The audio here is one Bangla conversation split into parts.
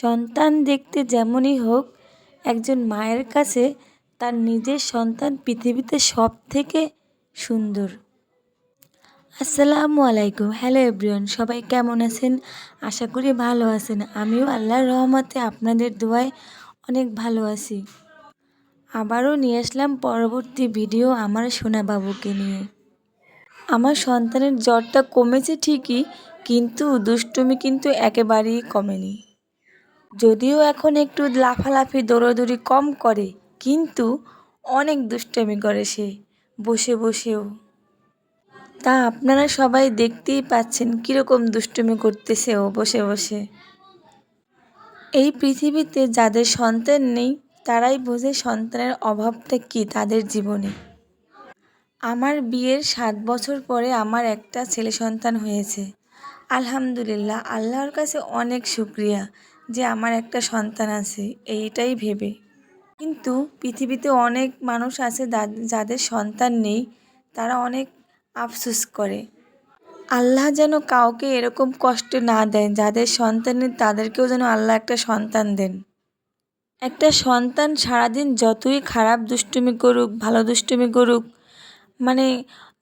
সন্তান দেখতে যেমনই হোক, একজন মায়ের কাছে তার নিজের সন্তান পৃথিবীতে সব থেকে সুন্দর। আসসালামু আলাইকুম। হ্যালো এভরিওয়ান, সবাই কেমন আছেন? আশা করি ভালো আছেন। আমিও আল্লাহর রহমতে আপনাদের দোয়ায় অনেক ভালো আছি। আবারও নিয়ে আসলাম পরবর্তী ভিডিও আমার সোনা বাবুকে নিয়ে। আমার সন্তানের জ্বরটা কমেছে ঠিকই, কিন্তু দুষ্টুমি কিন্তু একেবারেই কমেনি। যদিও এখন একটু লাফালাফি, দৌড়াদৌড়ি কম করে, কিন্তু অনেক দুষ্টুমি করে সে, বসে বসেও। তা আপনারা সবাই দেখতেই পাচ্ছেন কীরকম দুষ্টুমি করতেছে ও বসে বসে। এই পৃথিবীতে যাদের সন্তান নেই, তারাই বোঝে সন্তানের অভাবটা কী তাদের জীবনে। আমার বিয়ের সাত বছর পরে আমার একটা ছেলে সন্তান হয়েছে। আলহামদুলিল্লাহ, আল্লাহর কাছে অনেক শুক্রিয়া। যে আমার একটা সন্তান আছে, এইটাই ভেবে। কিন্তু পৃথিবীতে অনেক মানুষ আছে যাদের সন্তান নেই, তারা অনেক আফসোস করে। আল্লাহ যেন কাউকে এরকম কষ্ট না দেন, যাদের সন্তান নেই, তাদেরকেও যেন আল্লাহ একটা সন্তান দেন। একটা সন্তান সারাদিন যতই খারাপ দুষ্টুমি করুক, ভালো দুষ্টুমি করুক মানে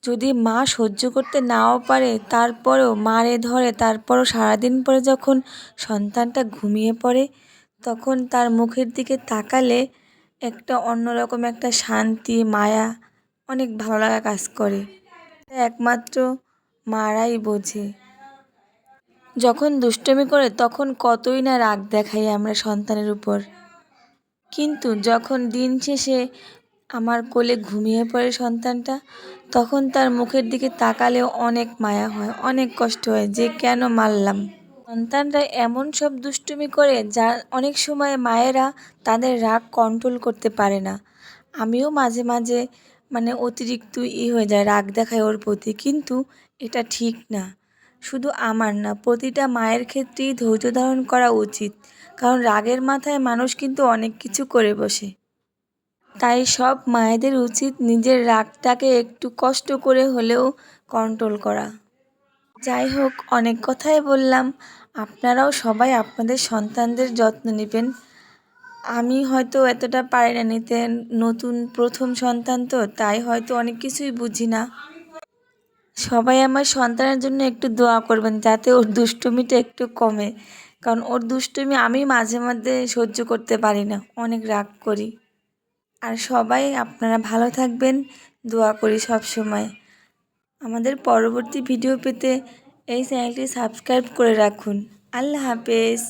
যদি মা সহ্য করতে নাও পারে, তারপরেও মারে ধরে, তারপরও সারাদিন পরে যখন সন্তানটা ঘুমিয়ে পড়ে, তখন তার মুখের দিকে তাকালে একটা অন্যরকম একটা শান্তি, মায়া, অনেক ভালো লাগা কাজ করে। একমাত্র মারাই বোঝে। যখন দুষ্টমি করে, তখন কতই না রাগ দেখাই আমরা সন্তানের উপর। কিন্তু যখন দিন শেষে আমার কোলে ঘুমিয়ে পড়ে সন্তানটা, তখন তার মুখের দিকে তাকালেও অনেক মায়া হয়, অনেক কষ্ট হয়, যে কেন মারলাম? সন্তানরা এমন সব দুষ্টুমি করে যা অনেক সময় মায়েরা তাদের রাগ কন্ট্রোল করতে পারে না। আমিও মাঝে মাঝে মানে অতিরিক্ত ই হয়ে যায়, রাগ দেখায় ওর প্রতি, কিন্তু এটা ঠিক না। শুধু আমার না, প্রতিটা মায়ের ক্ষেত্রেই ধৈর্য ধারণ করা উচিত, কারণ রাগের মাথায় মানুষ কিন্তু অনেক কিছু করে বসে। তাই সব মায়েদের উচিত নিজের রাগটাকে একটু কষ্ট করে হলেও কন্ট্রোল করা। যাই হোক, অনেক কথাই বললাম। আপনারাও সবাই আপনাদের সন্তানদের যত্ন নেবেন। আমি হয়তো এতটা পারি না নিতে নতুন প্রথম সন্তান তো, তাই হয়তো অনেক কিছুই বুঝি না। সবাই আমার সন্তানের জন্য একটু দোয়া করবেন যাতে ওর দুষ্টুমিটা একটু কমে। কারণ ওর দুষ্টুমি আমি মাঝে মধ্যে সহ্য করতে পারি না, অনেক রাগ করি। আর সবাই আপনারা ভালো থাকবেন। দোয়া করি সব সময় আমাদের পরবর্তী ভিডিও পেতে এই চ্যানেলটি সাবস্ক্রাইব করে রাখুন। আল্লাহ হাফেজ।